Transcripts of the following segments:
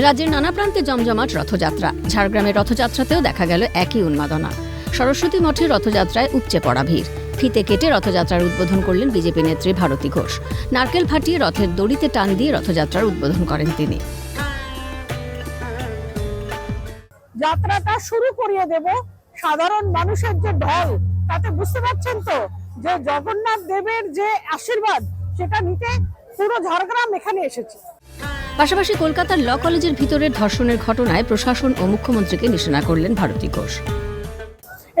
রাজ্যের নানা প্রান্তে জমজমাট রথযাত্রা। ঝাড়গ্রামের রথযাত্রাতেও দেখা গেল একই উন্মাদনা। সরস্বতী মঠের রথযাত্রায় উপচে পড়া ভিড়। ফিতে কেটে রথযাত্রার উদ্বোধন করলেন বিজেপি নেত্রী ভারতী ঘোষ। নারকেল ফাটিয়ে রথের দড়িতে টান দিয়ে রথযাত্রার উদ্বোধন করেন তিনি। যাত্রাটা শুরু করিয়ে দেব সাধারণ মানুষের যে ঢল, তাতে বুঝতে পারছেন তো? যে জগন্নাথ দেবের যে আশীর্বাদ, সেটা নিতে পুরো ঝাড়গ্রাম এখানে এসেছে। পাশাপাশি কলকাতার ল কলেজের ভিতরের ধর্ষণের ঘটনায় প্রশাসন ও মুখ্যমন্ত্রীকে নিশানা করলেন ভারতী ঘোষ।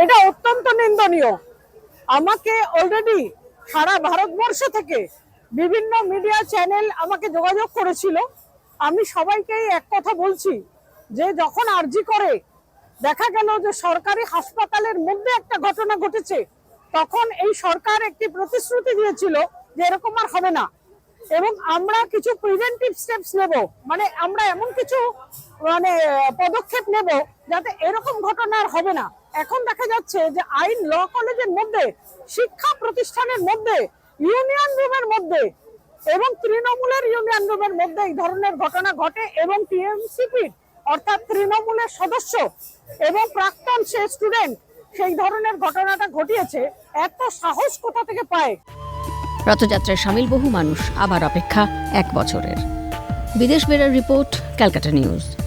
এটা অত্যন্ত নিন্দনীয়। আমাকে অলরেডি সারা ভারতবর্ষ থেকে বিভিন্ন মিডিয়া চ্যানেল আমাকে যোগাযোগ করেছিল। আমি সবাইকেই এক কথা বলছি যে যখন আর্জি করে, দেখা গেল যে সরকারি হাসপাতালের মধ্যে একটা ঘটনা ঘটেছে, তখন এই সরকার একটি প্রতিশ্রুতি দিয়েছিল যে এরকম আর হবে না। এবং আমরা কিছু প্রিভেন্টিভ স্টেপস নেব। মানে আমরা এমন কিছু মানে পদক্ষেপ নেব যাতে এরকম ঘটনা আর হবে না। এখন দেখা যাচ্ছে যে আইন ল কলেজের মধ্যে, শিক্ষা প্রতিষ্ঠানের মধ্যে ইউনিয়ন রুমের মধ্যে এবং তৃণমূলের ইউনিয়ন রুমের মধ্যে এই ধরনের ঘটনা ঘটে এবং টিএমসিপির অর্থাৎ তৃণমূলের সদস্য এবং প্রাক্তন সে স্টুডেন্ট সেই ধরনের ঘটনাটা ঘটিয়েছে, এত সাহস কোথা থেকে পায়? রথযাত্রায় সামিল বহু মানুষ আবার অপেক্ষা এক বছরের। বিদেশ বেড়ার রিপোর্ট ক্যালকাটা নিউজ।